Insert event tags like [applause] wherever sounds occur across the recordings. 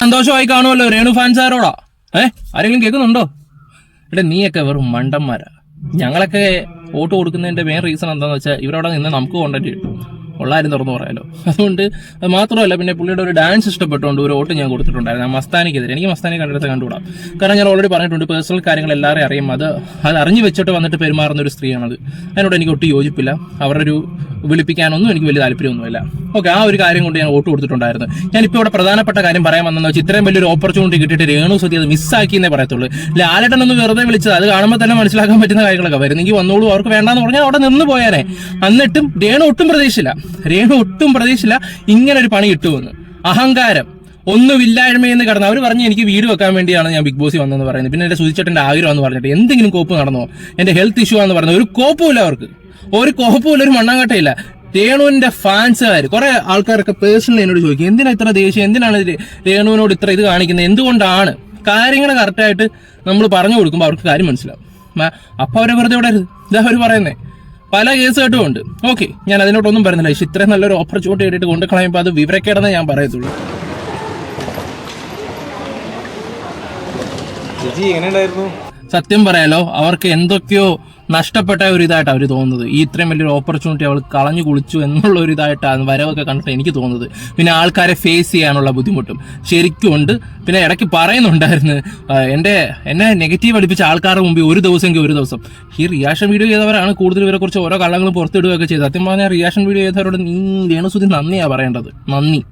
സന്തോഷമായി കാണുമല്ലോ രേണു ഫാൻസാരോടാ. ഏ ആരെങ്കിലും കേൾക്കുന്നുണ്ടോ? ഇവിടെ നീയൊക്കെ വെറും മണ്ടന്മാരാ. ഞങ്ങളൊക്കെ വോട്ട് കൊടുക്കുന്നതിന്റെ മെയിൻ റീസൺ എന്താണെന്ന് വെച്ചാൽ ഇവരവിടെ നിന്ന് നമുക്ക് കോണ്ടന്റ് കിട്ടും ഉള്ളാരും തുറന്നു പറയാലോ. അതുകൊണ്ട് അത് മാത്രമല്ല പിന്നെ പുള്ളിയുടെ ഒരു ഡാൻസ് ഇഷ്ടപ്പെട്ടുകൊണ്ട് ഒരു വോട്ട് ഞാൻ കൊടുത്തിട്ടുണ്ടായിരുന്നു. മസ്താനിക്കെതിരെ. എനിക്ക് മസ്താനി കണ്ടെടുത്ത് കണ്ടുകൂടാം. കാരണം ഞാൻ ഓൾറെഡി പറഞ്ഞിട്ടുണ്ട് പേഴ്സണൽ കാര്യങ്ങൾ എല്ലാവരെയും അറിയും. അത് അത് അറിഞ്ഞു വെച്ചിട്ട് വന്നിട്ട് പെരുമാറുന്ന ഒരു സ്ത്രീയാണത്. അതിനോട് എനിക്ക് ഒട്ടും യോജിപ്പില്ല. അവരുടെ ഒരു വിളിപ്പിക്കാനൊന്നും എനിക്ക് വലിയ താല്പര്യമൊന്നുമില്ല. ഓക്കെ ആ ഒരു കാര്യം കൊണ്ട് ഞാൻ വോട്ട് കൊടുത്തിട്ടുണ്ടായിരുന്നു. ഞാൻ ഇപ്പോൾ ഇവിടെ പ്രധാനപ്പെട്ട കാര്യം പറയാൻ വന്നെന്ന് വെച്ചാൽ ഇത്രയും വലിയൊരു ഓപ്പർച്യൂണിറ്റി കിട്ടിയിട്ട് രേണു സതി അത് മിസ്സാക്കിയെന്നേ പറയത്തുള്ളൂ. ലാലേട്ടൻ ഒന്ന് വെറുതെ വിളിച്ചത്. അത് കാണുമ്പോൾ തന്നെ മനസ്സിലാക്കാൻ പറ്റുന്ന കാര്യങ്ങളൊക്കെ. വരുന്നെങ്കിൽ വന്നോളൂ അവർക്ക് വേണ്ടാന്ന് പറഞ്ഞാൽ അവിടെ നിന്ന് പോയാനേ. എന്നിട്ടും രേണു ഒട്ടും പ്രതീക്ഷിച്ചില്ല. രേണു ഒട്ടും പ്രതീക്ഷിച്ചില്ല. ഇങ്ങനെ ഒരു പണി കിട്ടുമെന്ന്. അഹങ്കാരം. ഒന്നുമില്ലായ്മയെന്ന് കടന്ന് അവർ പറഞ്ഞു എനിക്ക് വീട് വെക്കാൻ വേണ്ടിയാണ് ഞാൻ ബിഗ് ബോസിൽ വന്നതെന്ന് പറയുന്നത്. പിന്നെ എന്റെ സുചിച്ചേട്ടന്റെ ആഗ്രഹം എന്ന് പറഞ്ഞിട്ട് എന്തെങ്കിലും കോപ്പ് നടന്നോ? എന്റെ ഹെൽത്ത് ഇഷ്യൂ ആണെന്ന് പറഞ്ഞത് ഒരു കോപ്പുമില്ല അവർക്ക്. ഒരു കോപ്പുമില്ല ഒരു മണ്ണാങ്കട്ടയില്ല. രേണുവിന്റെ ഫാൻസുകാർ കുറെ ആൾക്കാരൊക്കെ പേഴ്സണലി എന്നോട് ചോദിക്കും എന്തിനാ ഇത്ര ദേഷ്യം? എന്തിനാണ് രേണുവിനോട് ഇത്ര ഇത് കാണിക്കുന്നത്? എന്തുകൊണ്ടാണ്? കാര്യങ്ങൾ കറക്റ്റായിട്ട് നമ്മൾ പറഞ്ഞു കൊടുക്കുമ്പോൾ അവർക്ക് കാര്യം മനസ്സിലാവും. അപ്പൊ അവരെ വെറുതെ വിടരുത്. ഇതാ അവർ പറയുന്നേ. പല കേസ് കേട്ടും ഉണ്ട്. ഓക്കെ ഞാൻ അതിനോട്ടൊന്നും പറയുന്നില്ല. പക്ഷെ ഇത്രയും നല്ലൊരു ഓപ്പർച്യൂണിറ്റി ആയിട്ട് കൊണ്ട് കളയുമ്പോൾ അത് വിവരക്കേടെന്ന് ഞാൻ പറയത്തുള്ളൂ. ചേച്ചി എങ്ങനെയുണ്ടായിരുന്നു? സത്യം പറയാലോ അവർക്ക് എന്തൊക്കെയോ നഷ്ടപ്പെട്ട ഒരു ഇതായിട്ടാണ് അവർ തോന്നുന്നത്. ഈ ഇത്രയും വലിയൊരു ഓപ്പർച്യൂണിറ്റി അവൾ കളഞ്ഞു കുളിച്ചു എന്നുള്ള ഒരു ഇതായിട്ടാണ് വരവൊക്കെ കണ്ടിട്ട് എനിക്ക് തോന്നുന്നത്. പിന്നെ ആൾക്കാരെ ഫേസ് ചെയ്യാനുള്ള ബുദ്ധിമുട്ടും ശരിക്കും ഉണ്ട്. പിന്നെ ഇടയ്ക്ക് പറയുന്നുണ്ടായിരുന്നു എന്റെ എന്നെ നെഗറ്റീവ് അടിപ്പിച്ച ആൾക്കാരുടെ മുമ്പിൽ ഒരു ദിവസമെങ്കിൽ ഒരു ദിവസം. ഈ റിയാക്ഷൻ വീഡിയോ ചെയ്തവരാണ് കൂടുതൽ ഇവരെ കുറിച്ച് ഓരോ കള്ളങ്ങളും പുറത്തിടുകയൊക്കെ ചെയ്തത്. സത്യം പറഞ്ഞാൽ റിയാക്ഷൻ വീഡിയോ ചെയ്തവരോട് നീ രേണുസുതി നന്ദിയാണ് പറയേണ്ടത്. നന്ദി.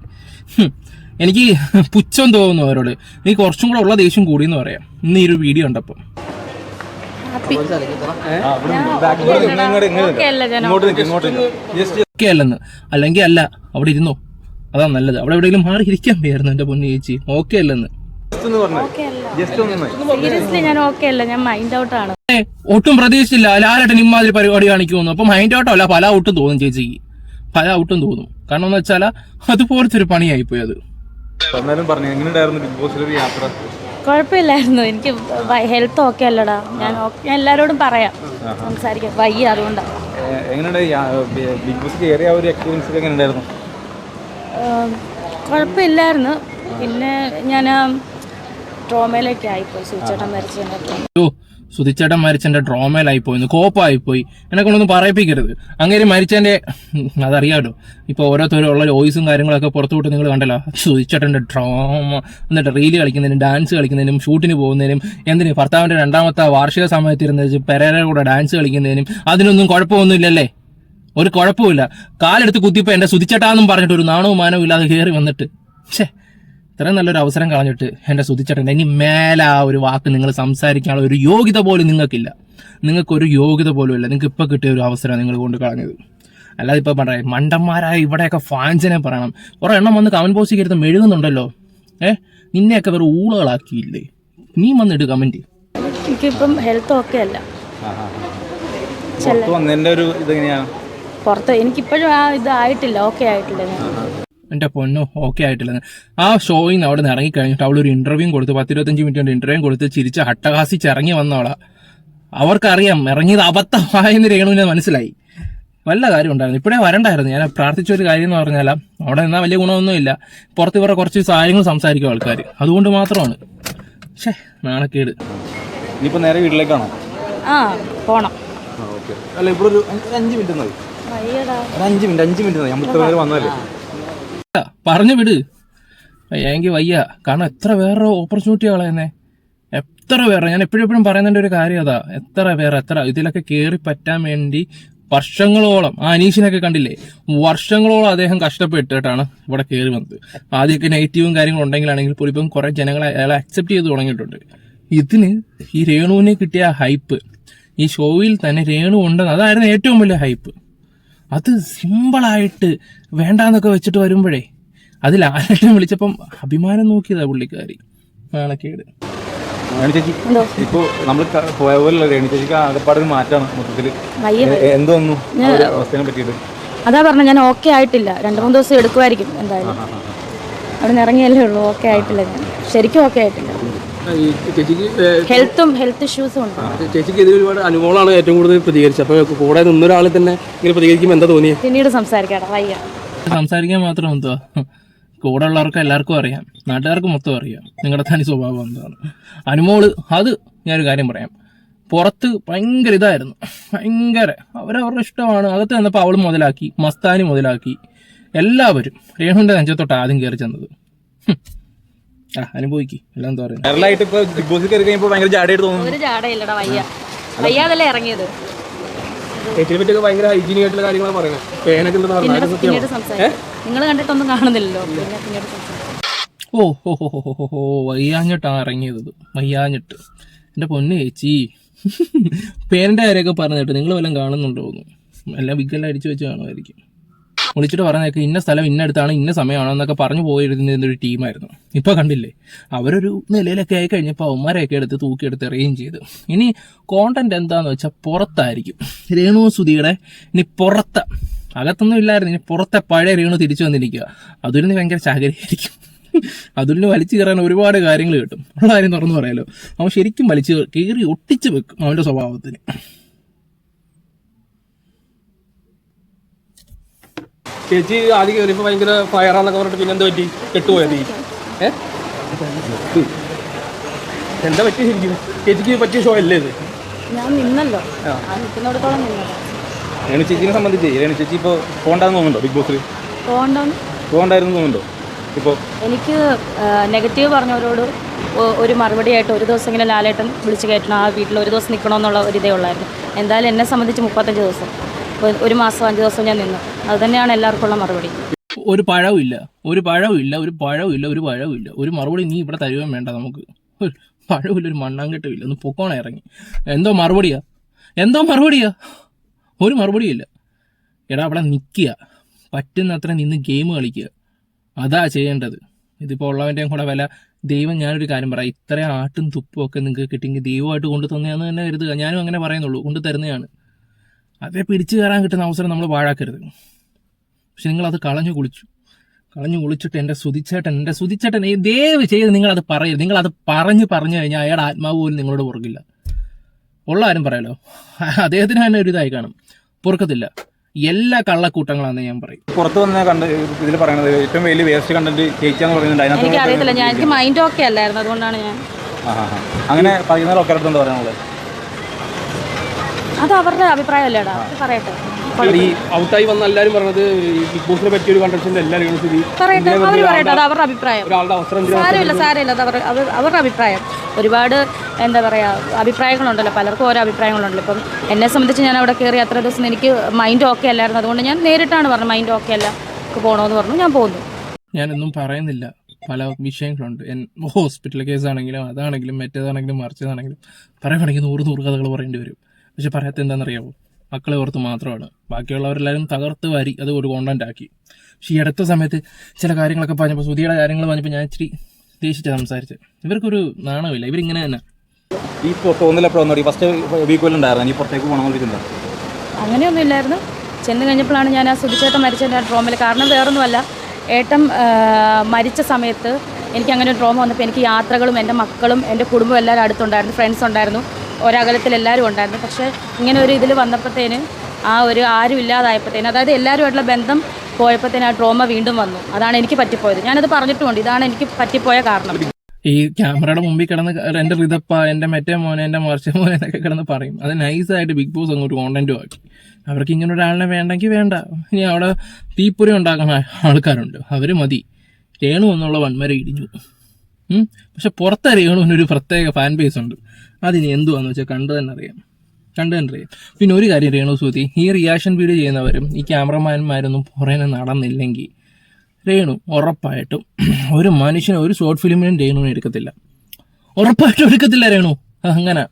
എനിക്ക് [laughs] പുച്ഛം തോന്നുന്നു അവരോട്. നീ കുറച്ചും കൂടെ ഉള്ള ദേഷ്യം കൂടിയെന്ന് പറയാം. ഇന്ന് ഈ ഒരു വീഡിയോ ഉണ്ടപ്പം ഒക്കെയല്ലെന്ന് ഒക്കെ അല്ലെന്ന്. അല്ലെങ്കിൽ അല്ല അവിടെ ഇരുന്നോ? അതാ നല്ലത്. അവിടെ എവിടെയെങ്കിലും മാറി ഇരിക്കാൻ പേരുന്നു എന്റെ പൊന്നു ചേച്ചി. ഓക്കെ അല്ലെന്ന്. ജസ്റ്റ് ഒന്ന് പറഞ്ഞേ. ജസ്റ്റ് ഒന്ന് ഞാൻ ഓക്കെ അല്ല. ഞാൻ മൈൻഡ് ഔട്ട് ആണ്. ഏ, ഒട്ടും പ്രതീക്ഷിച്ചില്ല. ലാലേട്ടൻ ഇമ്മാതിരി പരിപാടി കാണിക്കുമെന്ന്. അപ്പൊ മൈൻഡ് ഔട്ടോ അല്ല പല ഔട്ടും തോന്നും ചേച്ചിക്ക്. പല ഔട്ടും തോന്നും. കാരണം എന്ന് വെച്ചാൽ അതുപോലത്തെ ഒരു പണിയായിപ്പോയി അത്. എന്നാലും പറഞ്ഞു എങ്ങനെയുണ്ടായിരുന്നു ബിഗ് ബോസിലെ യാത്ര? കുഴപ്പമില്ലായിരുന്നു. എനിക്ക് ഹെൽത്ത് ഓക്കെ അല്ലടാ. ഞാൻ ഞാൻ എല്ലാവരോടും പറയാം. സംസാരിക്കാം. വയ്യ അതുകൊണ്ടാണ് ബിഗ് ബോസ് കയറിയ ആ ഒരു എക്സ്പീരിയൻസ് എങ്ങനെയുണ്ടായിരുന്നു? കുഴപ്പമില്ലായിരുന്നു. പിന്നെ ഞാൻ ട്രോമയിലേക്ക് ആയിപ്പോയി. സൂചേട്ടൻ മരിച്ചതിനൊക്കെ. ഓ സുധിച്ചേട്ടൻ മരിച്ചെന്റെ ഡ്രോമയിലായി പോയിന്ന് കോപ്പായി പോയി എന്നെ കൊണ്ടൊന്നും പറയിപ്പിക്കരുത്. അങ്ങനെ മരിച്ചതിന്റെ ഉം, അതറിയാലോ. ഇപ്പൊ ഓരോരുത്തരും ഉള്ള വോയിസും കാര്യങ്ങളൊക്കെ പുറത്തുവിട്ട് നിങ്ങൾ കണ്ടല്ലോ. സുതിച്ചേട്ടന്റെ ഡ്രോമ എന്നിട്ട് റീൽ കളിക്കുന്നതിനും ഡാൻസ് കളിക്കുന്നതിനും ഷൂട്ടിന് പോകുന്നതിനും എന്തിന് ഭർത്താവിന്റെ രണ്ടാമത്തെ വാർഷിക സമയത്ത് ഇരുന്ന് പെരേര കൂടെ ഡാൻസ് കളിക്കുന്നതിനും അതിനൊന്നും കുഴപ്പമൊന്നുമില്ലല്ലേ? ഒരു കുഴപ്പമില്ല കാലെടുത്ത് കുത്തിപ്പോ എന്റെ സുതിച്ചേട്ടാന്നും പറഞ്ഞിട്ട് ഒരു നാണവും മാനവും ഇല്ലാതെ കയറി വന്നിട്ട്. ഛേ ഇത്രയും നല്ലൊരു അവസരം കളഞ്ഞിട്ട് എന്റെ സുതിച്ചേട്ടൻ ഇനി മേലെ ആ ഒരു വാക്ക് നിങ്ങൾ സംസാരിക്കാനുള്ള ഒരു യോഗ്യത പോലും നിങ്ങൾക്കില്ല. നിങ്ങൾക്കൊരു യോഗ്യത പോലും ഇല്ല. നിങ്ങൾക്ക് ഇപ്പൊ കിട്ടിയ ഒരു അവസരം നിങ്ങൾ കൊണ്ട് കളഞ്ഞത്. അല്ലാതെ ഇപ്പൊ പറയാം മണ്ടന്മാരായ ഇവിടെയൊക്കെ ഫാൻസിനെ പറയണം. കുറെ എണ്ണം വന്ന് കമന്റ് ബോക്സിൽ കയറുന്ന മെഴുകുന്നുണ്ടല്ലോ ഏ? നിന്നെയൊക്കെ വെറും ഊളുകളാക്കിയില്ലേ? നീ വന്നിട്ട് കമന്റ് എനിക്കിപ്പം ഹെൽത്ത് ഓക്കെ അല്ല. പുറത്ത് എനിക്കിപ്പോഴും ആ ഇതായിട്ടില്ല ഓക്കെ ആയിട്ടില്ല ഞാൻ. എന്റെ പൊന്നു ഓക്കെ ആയിട്ടില്ലെന്ന് ആ ഷോയിൽ നിന്ന് അവിടെ നിന്ന് ഇറങ്ങി കഴിഞ്ഞിട്ട് അവൾ ഒരു ഇന്റർവ്യൂ കൊടുത്ത്. പത്തിരുപത്തഞ്ച് മിനിറ്റ് ഇന്റർവ്യൂ കൊടുത്ത് ചിരിച്ച് ഹട്ടഹാസിച്ച് ഇറങ്ങി വന്നവളാ അവർക്കറിയാം ഇറങ്ങിയത് അബദ്ധമായെന്ന് രേണുവിനെ മനസ്സിലായി. വല്ല കാര്യം ഉണ്ടായിരുന്നു. ഇപ്പോഴേ വരണ്ടായിരുന്നു. ഞാൻ പ്രാർത്ഥിച്ച ഒരു കാര്യം എന്ന് പറഞ്ഞാൽ അവിടെ നിന്നാൽ വലിയ ഗുണമൊന്നുമില്ല. പുറത്ത് ഇവരുടെ കുറച്ച് കാര്യങ്ങൾ സംസാരിക്കും ആൾക്കാർ അതുകൊണ്ട് മാത്രമാണ്. ഷേ നാണക്കേട്. ഇനിയിപ്പോൾ നേരെ വീട്ടിലേക്കാണോ? ആ പോണം. ഓക്കെ അല്ല ഇവിടെ ഒരു അഞ്ച് മിനിറ്റ് മതി. ഒരു അഞ്ച് മിനിറ്റ് അഞ്ച് മിനിറ്റ് മതി. നമ്മൾ ഇത്ര നേരം വന്നതല്ലേ? ആ, പറഞ്ഞു വിട്. എനിക്ക് വയ്യ. കാരണം എത്ര വേറെ ഓപ്പർച്യൂണിറ്റി കളയുന്നേ എത്ര വേറെ. ഞാൻ എപ്പോഴും എപ്പോഴും പറയുന്നതിന്റെ ഒരു കാര്യം അതാ. എത്ര വേറെ എത്ര ഇതിലൊക്കെ കയറി പറ്റാൻ വേണ്ടി വർഷങ്ങളോളം ആ അനീഷിനൊക്കെ കണ്ടില്ലേ? വർഷങ്ങളോളം അദ്ദേഹം കഷ്ടപ്പെട്ടിട്ടാണ് ഇവിടെ കയറി വന്നത്. ആദ്യമൊക്കെ നെഗറ്റീവും കാര്യങ്ങളും ഉണ്ടെങ്കിലാണെങ്കിൽ പോലും ഇപ്പം കുറെ ജനങ്ങളെ അയാളെ അക്സെപ്റ്റ് ചെയ്ത് തുടങ്ങിയിട്ടുണ്ട്. ഇതിന് ഈ രേണുവിനെ കിട്ടിയ ഹൈപ്പ് ഈ ഷോയിൽ തന്നെ രേണു ഉണ്ടെന്ന് അതായിരുന്നു ഏറ്റവും വലിയ ഹൈപ്പ് അത് സിമ്പിളായിട്ട് വേണ്ടാന്നൊക്കെ വെച്ചിട്ട് വരുമ്പോഴേ അതിൽ ആരെങ്കിലും വിളിച്ചപ്പം അഭിമാനം നോക്കിയതാ പുള്ളിക്കാരി. നാണക്കേട് ചേച്ചി ഇപ്പോ നമ്മൾ പോയ പോലെ രേണു ചേച്ചിക്ക് ആകെപ്പാട് ഒരു മാറ്റാണ് മൊത്തത്തിൽ അവസ്ഥയെ പറ്റിയിട്ട്? അതാ പറഞ്ഞ ഞാൻ ഓക്കെ ആയിട്ടില്ല. രണ്ട് മൂന്ന് ദിവസം എടുക്കുമായിരിക്കും എന്തായാലും. അവിടെ നിന്ന് ഇറങ്ങിയല്ലേ ഉള്ളൂ ഓക്കെ ആയിട്ടില്ല ഞാൻ. ശരിക്കും ഓക്കെ ആയിട്ടില്ല. ഹെൽത്തും ഹെൽത്ത് ഇഷ്യൂസും ഉണ്ട്. ചേച്ചിക്ക് ഇതിൽ ഒരുപാട് അനുഭവങ്ങളാണ് ഏറ്റവും കൂടുതൽ പ്രതികരിച്ചത്. അപ്പോൾ കൂടെ നിന്നൊരാൾ തന്നെ ഇങ്ങനെ പ്രതികരിക്കുമ്പോൾ എന്താ തോന്നിയത് പിന്നീട് സംസാരിക്കാം വയ്യ. സംസാരിക്കാൻ മാത്രം എന്തുവാ? കൂടെ ഉള്ളവർക്ക് എല്ലാവർക്കും അറിയാം. നാട്ടുകാർക്ക് മൊത്തം അറിയാം. നിങ്ങളുടെ തനി സ്വഭാവം എന്താണ്. അനുമോൾ അത് ഞാനൊരു കാര്യം പറയാം. പുറത്ത് ഭയങ്കര ഇതായിരുന്നു. ഭയങ്കര അവരവരുടെ ഇഷ്ടമാണ്. അകത്ത് വന്നപ്പോൾ അവൾ മുതലാക്കി മസ്താനി മുതലാക്കി. എല്ലാവരും രേണുവിന്റെ നെഞ്ചത്തോട്ട് ആദ്യം കയറി ചെന്നത്. അനുഭവിക്ക്. എല്ലാം എന്താ പറയുക വൈറലായിട്ട് ഇപ്പൊ ബിഗ് ബോസിൽ കയറി കഴിയുമ്പോൾ ഭയങ്കര ജാടയായിട്ട് തോന്നുന്നു. ഒരു ജാടയില്ലടാ വയ്യ. വയ്യാതല്ലേ ഇറങ്ങിയത്? ചേച്ചിയെ പറ്റിയൊക്കെ ഭയങ്കര ഹൈജീനിക് ആയിട്ടുള്ള കാര്യങ്ങളാണ് പറയുന്നത് പേനൊക്കെ ഉണ്ടെന്ന് പറഞ്ഞാൽ പിന്നീട് പിന്നീട് സംസാരിക്കാം. നിങ്ങൾ കണ്ടിട്ടൊന്നും കാണുന്നില്ലല്ലോ. പിന്നെ പിന്നീട് സംസാരിക്കാം. ഓ ഹോ ഹോ ഹോ ഹോ ഹോ വയ്യാഞ്ഞിട്ടാണ് ഇറങ്ങിയത് വയ്യാഞ്ഞിട്ട്. എന്റെ പൊന്ന് ചേച്ചി. പേരന്റെ കാര്യമൊക്കെ പറഞ്ഞിട്ട് നിങ്ങൾ വല്ലതും കാണുന്നുണ്ടോ എല്ലാം വിഗ്ഗെല്ലാം അടിച്ചു വെച്ച് കാണുമായിരിക്കും. വിളിച്ചിട്ട് പറഞ്ഞേക്ക് ഇന്ന സ്ഥലം ഇന്ന അടുത്താണ് ഇന്ന സമയമാണോ എന്നൊക്കെ പറഞ്ഞു പോയിരുന്ന ഒരു ടീമായിരുന്നു. ഇപ്പോൾ കണ്ടില്ലേ? അവരൊരു നിലയിലൊക്കെ ആയി കഴിഞ്ഞപ്പോൾ അവന്മാരെയൊക്കെ എടുത്ത് തൂക്കിയെടുത്ത് എറിയുകയും ചെയ്തു. ഇനി കോണ്ടന്റ് എന്താന്ന് വെച്ചാൽ പുറത്തായിരിക്കും. രേണു സുധിയുടെ ഇനി പുറത്ത അകത്തൊന്നും ഇല്ലായിരുന്നു. ഇനി പുറത്തെ പഴയ രേണു തിരിച്ചു വന്നിരിക്കുക. അതൊരു ഭയങ്കര ചാകരിയായിരിക്കും അതിന് വലിച്ചു കയറാൻ ഒരുപാട് കാര്യങ്ങൾ കിട്ടും. ഉള്ള കാര്യം തുറന്നു പറയാലോ. അവൻ ശരിക്കും വലിച്ചു കീറി ഒട്ടിച്ചു വെക്കും അവന്റെ സ്വഭാവത്തിന്. ചേച്ചി ആദ്യം കയറിയപ്പോൾ ഭയങ്കര ഫയറാന്നൊക്കെ പറഞ്ഞിട്ട് പിന്നെ എന്താ പറ്റി? കെട്ടുപോയത് ഈ ഏ? എന്താ പറ്റി ശരിക്കും? ചേച്ചിക്ക് പറ്റിയ ഷോ അല്ലേ ഇത്? ഞാൻ നിന്നല്ലോ. രേണു ചേച്ചിനെ സംബന്ധിച്ച് രേണു ചേച്ചി ഇപ്പോൾ പോകണ്ടെന്ന് തോന്നുന്നുണ്ടോ ബിഗ് ബോസിൽ പോകണ്ടെന്ന് പോകണ്ടായിരുന്നു തോന്നുന്നുണ്ടോ? ഇപ്പോൾ എനിക്ക് നെഗറ്റീവ് പറഞ്ഞവരോട് ഒരു ഒരു മറുപടിയായിട്ട് ഒരു ദിവസം ഇങ്ങനെ ലാലേട്ടൻ വിളിച്ച് കയറ്റണം ആ വീട്ടിൽ ഒരു ദിവസം നിൽക്കണമെന്നുള്ള ഒരു ഇതേ ഉള്ളായിരുന്നു. എന്തായാലും എന്നെ സംബന്ധിച്ച് മുപ്പത്തഞ്ച് ദിവസം. ഒരു മാസം അഞ്ച് ദിവസം ഞാൻ നിന്നു. അത് തന്നെയാണ് എല്ലാവർക്കുള്ള മറുപടി. ഒരു പഴവും ഇല്ല. ഒരു പഴവും ഇല്ല ഒരു പഴവും ഇല്ല ഒരു പഴവും ഇല്ല. ഒരു മറുപടി നീ ഇവിടെ തരുവാൻ വേണ്ട നമുക്ക്. പഴവില്ല ഒരു മണ്ണാങ്കട്ടും ഇല്ല. ഒന്ന് പൊക്കോണ ഇറങ്ങി. എന്തോ മറുപടിയാ? എന്തോ മറുപടിയാ? ഒരു മറുപടിയില്ല എടാ അവിടെ നിൽക്കുക പറ്റുന്നത്ര നിന്ന് ഗെയിം കളിക്കുക. അതാ ചെയ്യേണ്ടത്. ഇതിപ്പോൾ ഉള്ളവന്റെയും കൂടെ വില ദൈവം ഞാനൊരു കാര്യം പറയാം ഇത്രയും ആട്ടും തുപ്പും ഒക്കെ നിങ്ങൾക്ക് കിട്ടിയെങ്കിൽ ദൈവമായിട്ട് കൊണ്ടു തന്നെയാന്ന് തന്നെ കരുതുക. ഞാനും അങ്ങനെ പറയുന്നുള്ളൂ. കൊണ്ടു തരുന്നതാണ്. അതേ പിടിച്ചു കയറാൻ കിട്ടുന്ന അവസരം നമ്മൾ പാഴാക്കരുത് പക്ഷെ നിങ്ങളത് കളഞ്ഞു കുളിച്ചു. കളഞ്ഞു കുളിച്ചിട്ട് എന്റെ സുതിച്ചേട്ടൻ എന്റെ സുതിച്ചേട്ടൻ ഈ ദയവ് ചെയ്ത് നിങ്ങളത് പറയരുത്. നിങ്ങളത് പറഞ്ഞ് പറഞ്ഞു കഴിഞ്ഞാൽ അയാളുടെ ആത്മാവ് പോലും നിങ്ങളോട് പുറകില്ല ഉള്ള ആരും പറയാലോ. അദ്ദേഹത്തിന് തന്നെ ഒരു ഇതായി കാണും. പൊറുക്കത്തില്ല. എല്ലാ കള്ളക്കൂട്ടങ്ങളാണെന്ന് ഞാൻ പറയും. പുറത്ത് വന്ന കണ്ട് ഇതിൽ പറയുന്നത് ഏറ്റവും വലിയ വേസ്റ്റ് കണ്ടന്റ് ചേച്ചിയാന്ന് പറയുന്നുണ്ട് എനിക്ക് അറിയത്തില്ല. ഞാൻ എനിക്ക് മൈൻഡ് ഓക്കെ അല്ലായിരുന്നു. അതുകൊണ്ടാണ് ഞാൻ. അങ്ങനെ പറയുന്നത് ഒക്കെ എന്താ പറയാനുള്ളത്? അത് അവരുടെ അഭിപ്രായമല്ലേടാ അല്ലേടാ പറയട്ടെ. ഈ ഔട്ടായി വന്ന എല്ലാവരും പറഞ്ഞത് ബിഗ് ബോസിനെ പറ്റിയ ഒരു കണ്ടക്ഷൻ എല്ലാവരും സ്ഥിതി പറയട്ടെ അവർ പറയട്ടെ അത് അവരുടെ അഭിപ്രായം. ഒരാളുടെ അവസരം സാരമില്ല സാരമില്ല അത് അവർ അവരുടെ അഭിപ്രായം. ഒരുപാട് എന്താ പറയുക അഭിപ്രായങ്ങളുണ്ടല്ലോ പലർക്കും ഓരോ അഭിപ്രായങ്ങളുണ്ടല്ലോ. ഇപ്പം എന്നെ സംബന്ധിച്ച് ഞാൻ അവിടെ കയറി അത്ര ദിവസം എനിക്ക് മൈൻഡ് ഓക്കെ അല്ലായിരുന്നു. അതുകൊണ്ട് ഞാൻ നേരിട്ടാണ് പറഞ്ഞത് മൈൻഡ് ഓക്കെ അല്ല എനിക്ക് പോകണമെന്ന് പറഞ്ഞു ഞാൻ പോകുന്നു ഞാനൊന്നും പറയുന്നില്ല. പല വിഷയങ്ങളുണ്ട്. ഹോസ്പിറ്റൽ കേസാണെങ്കിലും അതാണെങ്കിലും മറ്റേതാണെങ്കിലും മറിച്ചതാണെങ്കിലും. പറയുകയാണെങ്കിൽ നൂറ് നൂറ് കഥകൾ പറയേണ്ടി വരും. പക്ഷെ പറയാത്ത എന്താണെന്നറിയാമോ മക്കളെ ഓർത്ത് മാത്രമാണ്. ബാക്കിയുള്ളവരെല്ലാവരും തകർത്ത് വരി അത് ഒരു കോണ്ടന്റ് ആക്കി. പക്ഷെ ഈ അടുത്ത സമയത്ത് ചില കാര്യങ്ങളൊക്കെ പറഞ്ഞപ്പോൾ സുധിയുടെ കാര്യങ്ങൾ പറഞ്ഞപ്പോൾ ഞാൻ ഇച്ചിരി ദേശിച്ച സംസാരിച്ച്. ഇവർക്കൊരു നാണമില്ല. ഇവരിങ്ങനെ തന്നെ. ഈ ഫസ്റ്റ് വീക്ക് ഉണ്ടായിരുന്നു? ഈ പുറത്തേക്ക് അങ്ങനെയൊന്നും ഇല്ലായിരുന്നു. ചെന്ന് കഴിഞ്ഞപ്പോഴാണ് ഞാൻ ആ സുധിച്ചേട്ടൻ മരിച്ചതിന്റെ ആ ട്രോമയിൽ കാരണം വേറൊന്നുമല്ല. ഏട്ടം മരിച്ച സമയത്ത് എനിക്ക് അങ്ങനെ ഒരു ട്രോമ വന്നപ്പോൾ എനിക്ക് യാത്രകളും എന്റെ മക്കളും എന്റെ കുടുംബം എല്ലാവരും അടുത്തുണ്ടായിരുന്നു. ഫ്രണ്ട്സ് ഉണ്ടായിരുന്നു. ഒരകലത്തിൽ എല്ലാവരും ഉണ്ടായിരുന്നു. പക്ഷേ ഇങ്ങനെ ഒരു ഇതിൽ വന്നപ്പോഴത്തേന് ആ ഒരു ആരും ഇല്ലാതായപ്പോഴത്തേന് അതായത് എല്ലാവരുമായിട്ടുള്ള ബന്ധം പോയപ്പോഴത്തേന് ആ ട്രോമ വീണ്ടും വന്നു. അതാണ് എനിക്ക് പറ്റിപ്പോയത്. ഞാനത് പറഞ്ഞിട്ടുമുണ്ട്. ഇതാണ് എനിക്ക് പറ്റിപ്പോയ കാരണം. ഈ ക്യാമറയുടെ മുമ്പിൽ കിടന്ന് എന്റെ റിതപ്പ എന്റെ മറ്റേ മോനെ എന്റെ മറിച്ച മോനെ എന്നൊക്കെ കിടന്ന് പറയും. അത് നൈസായിട്ട് ബിഗ് ബോസ് അങ്ങോട്ട് കോണ്ടന്റും ആക്കി. അവർക്ക് ഇങ്ങനെ ഒരാളിനെ വേണ്ടെങ്കിൽ വേണ്ട. ഇനി അവിടെ തീപ്പൊരി ഉണ്ടാക്കുന്ന ആൾക്കാരുണ്ട്. അവർ മതി. രേണു എന്നുള്ള വൺമര ഇടിഞ്ഞു. പക്ഷെ പുറത്തെ രേണുവിനൊരു പ്രത്യേക ഫാൻ ബേസ് ഉണ്ട്. അതിന് എന്തുവാന്ന് വെച്ചാൽ കണ്ടു തന്നെ അറിയാം. കണ്ടു തന്നെ അറിയാം. പിന്നെ ഒരു കാര്യം രേണു സൂതി ഈ റിയാക്ഷൻ വീഡിയോ ചെയ്യുന്നവരും ഈ ക്യാമറമാൻമാരൊന്നും പുറേനെ നടന്നില്ലെങ്കിൽ രേണു ഉറപ്പായിട്ടും ഒരു മനുഷ്യനെ ഒരു ഷോർട്ട് ഫിലിമിനും രേണുവിനെ എടുക്കത്തില്ല. ഉറപ്പായിട്ടും എടുക്കത്തില്ല രേണു. അങ്ങനെ.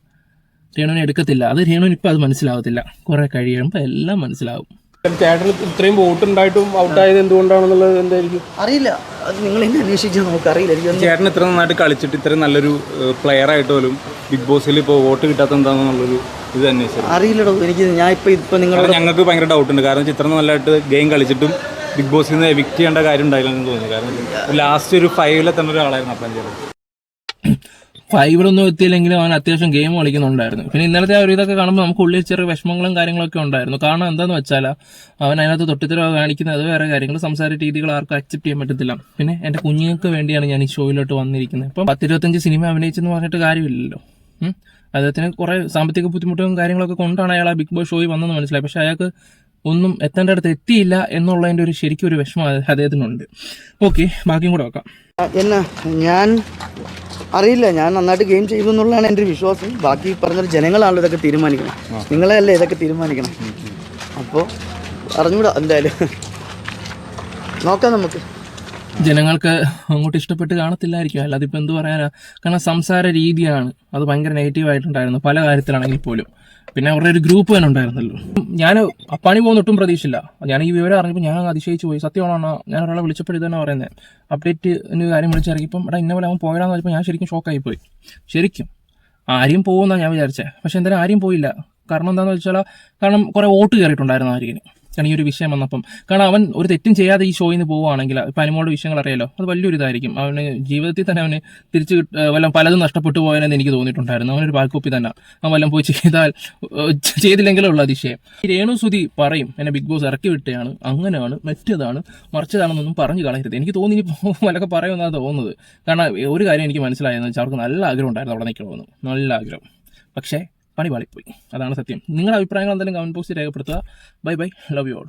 രേണുവിനെ എടുക്കത്തില്ല. അത് രേണുവിന് ഇപ്പം അത് മനസ്സിലാവത്തില്ല. കുറേ കഴിയുമ്പോൾ എല്ലാം മനസ്സിലാവും. ചേട്ടന് ഇത്രയും വോട്ട് ഉണ്ടായിട്ടും ഔട്ടായത് എന്തുകൊണ്ടാണെന്നുള്ളത് എന്തായിരിക്കും? അറിയില്ല. അത് നിങ്ങൾ എന്നെ അന്വേഷിച്ചാൽ നമുക്ക് അറിയില്ല ചേട്ടൻ ഇത്ര നന്നായിട്ട് കളിച്ചിട്ട് ഇത്രയും നല്ലൊരു പ്ലെയർ ആയിട്ട് പോലും ബിഗ് ബോസിൽ ഇപ്പോൾ വോട്ട് കിട്ടാത്ത എന്താണെന്നുള്ളൊരു ഇത് അന്വേഷിച്ചു അറിയില്ലടോ. എനിക്ക് ഞാൻ ഇപ്പൊ ഇപ്പൊ നിങ്ങൾ ഞങ്ങൾക്ക് ഭയങ്കര ഡൗട്ട് ഉണ്ട്. കാരണം ഇത്ര നല്ലതായിട്ട് ഗെയിം കളിച്ചിട്ടും ബിഗ് ബോസിൽ നിന്ന് എവിക്റ്റ് ചെയ്യേണ്ട കാര്യം ഉണ്ടായില്ലെന്ന് തോന്നുന്നു. കാരണം ലാസ്റ്റ് ഒരു ഫൈവിലെ തന്നെ ഒരാളായിരുന്നു അപ്പം ചെയ്തത് ഫൈവിലൊന്നും എത്തിയില്ലെങ്കിലും അവൻ അത്യാവശ്യം ഗെയിം കളിക്കുന്നുണ്ടായിരുന്നു. പിന്നെ ഇന്നലത്തെ ആ ഒരു ഇതൊക്കെ കാണുമ്പോൾ നമുക്ക് ഉള്ളിൽ ചെറിയ വിഷമങ്ങളും കാര്യങ്ങളൊക്കെ ഉണ്ടായിരുന്നു. കാരണം എന്താന്ന് വെച്ചാൽ അവൻ അതിനകത്ത് തൊട്ടിത്തരവ് കാണിക്കുന്നത് വേറെ കാര്യങ്ങൾ സംസാര രീതികൾ ആർക്കും അക്സെപ്റ്റ് ചെയ്യാൻ പറ്റത്തില്ല. പിന്നെ എന്റെ കുഞ്ഞുങ്ങൾക്ക് വേണ്ടിയാണ് ഞാൻ ഈ ഷോയിലോട്ട് വന്നിരിക്കുന്നത്. ഇപ്പം പത്തിരുപത്തഞ്ച് സിനിമ അഭിനയിച്ചെന്ന് പറഞ്ഞിട്ട് കാര്യമില്ലല്ലോ. അദ്ദേഹത്തിന് കുറെ സാമ്പത്തിക ബുദ്ധിമുട്ടും കാര്യങ്ങളൊക്കെ കൊണ്ടാണ് അയാൾ ആ ബിഗ് ബോസ് ഷോയിൽ വന്നെന്ന് മനസ്സിലായി. പക്ഷെ അയാൾക്ക് ഒന്നും എത്തേണ്ട അടുത്ത് എത്തിയില്ല എന്നുള്ളതിന്റെ ഒരു ശരിക്കും ഒരു വിഷമം അദ്ദേഹത്തിനുണ്ട്. ഓക്കെ ബാക്കിയും കൂടെ വെക്കാം. എന്നാ ഞാൻ അറിയില്ല ഞാൻ നന്നായിട്ട് ഗെയിം ചെയ്തു എന്നുള്ളതാണ് എന്റെ വിശ്വാസം. ബാക്കി പറഞ്ഞൊരു ജനങ്ങളാണല്ലോ ഇതൊക്കെ തീരുമാനിക്കണം നിങ്ങളെ അല്ലേ ഇതൊക്കെ തീരുമാനിക്കണം? അപ്പോൾ അറിഞ്ഞൂടാ എന്തായാലും. നോക്കാം നമുക്ക്. ജനങ്ങൾക്ക് അങ്ങോട്ട് ഇഷ്ടപ്പെട്ട് കാണത്തില്ലായിരിക്കും. അല്ലാതെ ഇപ്പം എന്ത് പറയാനാ? കാരണം സംസാര രീതിയാണ്. അത് ഭയങ്കര നെഗറ്റീവ് ആയിട്ടുണ്ടായിരുന്നു. പല കാര്യത്തിലാണെങ്കിൽ പോലും. പിന്നെ അവരുടെ ഒരു ഗ്രൂപ്പ് തന്നെ ഉണ്ടായിരുന്നല്ലോ. ഞാൻ അപ്പാണി പോകുന്ന ഒട്ടും പ്രതീക്ഷയില്ല. ഞാൻ ഈ വിവരം അറിഞ്ഞപ്പോൾ ഞാൻ അതിശയിച്ചു പോയി. സത്യമാണോ ഞാൻ ഒരാളെ വിളിച്ചപ്പോൾ തന്നെ പറയുന്നത് അപ്ഡേറ്റ് കാര്യം വിളിച്ചിറങ്ങിയപ്പം എടാ ഇന്ന പോലെ അവൻ പോയതാന്ന് വെച്ചപ്പോൾ ഞാൻ ശരിക്കും ഷോക്കായി പോയി. ശരിക്കും. ആര്യം പോകുമെന്നാണ് ഞാൻ വിചാരിച്ചത് പക്ഷെ എന്തായാലും ആരും പോയില്ല. കാരണം എന്താണെന്ന് വെച്ചാൽ കാരണം കുറേ വോട്ട് കയറിയിട്ടുണ്ടായിരുന്നു ആര്യന്. കാരണം ഈ ഒരു വിഷയം വന്നപ്പം. കാരണം അവൻ ഒരു തെറ്റും ചെയ്യാതെ ഈ ഷോയിൽ നിന്ന് പോവുകയാണെങ്കിൽ ഇപ്പം അനുമോളുടെ വിഷയങ്ങൾ അറിയാലോ അത് വലിയൊരു ഇതായിരിക്കും. അവന് ജീവിതത്തിൽ തന്നെ അവന് തിരിച്ച് വല്ല പലതും നഷ്ടപ്പെട്ടു പോയെന്ന് എനിക്ക് തോന്നിയിട്ടുണ്ടായിരുന്നു. അവനൊരു ബാക്കോപ്പി തന്നെ. അവൻ വല്ലതും പോയി ചെയ്താൽ ചെയ്തില്ലെങ്കിലും ഉള്ള അതിശയം. ഈ രേണു സുതി പറയും എന്നെ ബിഗ് ബോസ് ഇറക്കി വിട്ടയാണ്. അങ്ങനെയാണ് മറ്റേതാണ് മറിച്ചതാണെന്നൊന്നും പറഞ്ഞു കളയരുത്. എനിക്ക് തോന്നി ഇനി വല്ലതൊക്കെ പറയുമെന്നാണ് തോന്നുന്നത്. കാരണം ഒരു കാര്യം എനിക്ക് മനസ്സിലായെന്ന് വെച്ചാൽ അവർക്ക് നല്ല ആഗ്രഹം ഉണ്ടായിരുന്നു അവിടെ നിൽക്കണമെന്ന്. നല്ല ആഗ്രഹം. പക്ഷേ പണി പാളിപ്പോയി അതാണ് സത്യം. നിങ്ങളുടെ അഭിപ്രായങ്ങൾ എന്തെങ്കിലും കമന്റ് ബോക്സിൽ രേഖപ്പെടുത്തുക. Bye bye love you all